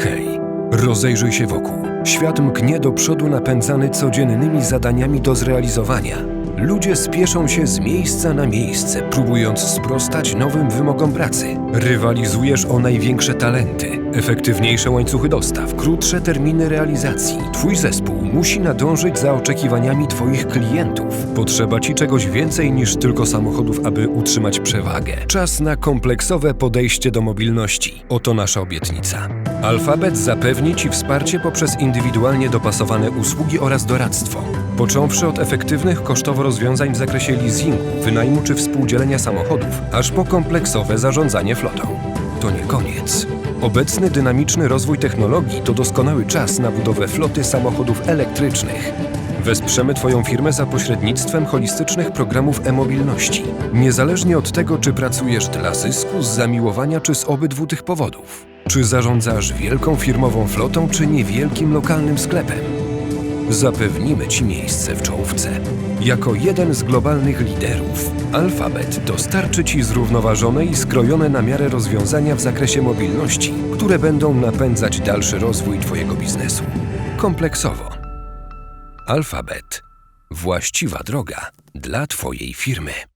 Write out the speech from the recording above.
Hej, rozejrzyj się wokół. Świat mknie do przodu napędzany codziennymi zadaniami do zrealizowania. Ludzie spieszą się z miejsca na miejsce, próbując sprostać nowym wymogom pracy. Rywalizujesz o największe talenty, efektywniejsze łańcuchy dostaw, krótsze terminy realizacji. Twój zespół musi nadążyć za oczekiwaniami Twoich klientów. Potrzeba Ci czegoś więcej niż tylko samochodów, aby utrzymać przewagę. Czas na kompleksowe podejście do mobilności. Oto nasza obietnica. Alfabet zapewni Ci wsparcie poprzez indywidualnie dopasowane usługi oraz doradztwo. Począwszy od efektywnych kosztowo rozwiązań w zakresie leasingu, wynajmu czy współdzielenia samochodów, aż po kompleksowe zarządzanie flotą. To nie koniec. Obecny dynamiczny rozwój technologii to doskonały czas na budowę floty samochodów elektrycznych. Wesprzemy Twoją firmę za pośrednictwem holistycznych programów e-mobilności. Niezależnie od tego, czy pracujesz dla zysku, z zamiłowania, czy z obydwu tych powodów. Czy zarządzasz wielką firmową flotą, czy niewielkim lokalnym sklepem. Zapewnimy Ci miejsce w czołówce. Jako jeden z globalnych liderów, Alphabet dostarczy Ci zrównoważone i skrojone na miarę rozwiązania w zakresie mobilności, które będą napędzać dalszy rozwój Twojego biznesu. Kompleksowo. Alphabet. Właściwa droga dla Twojej firmy.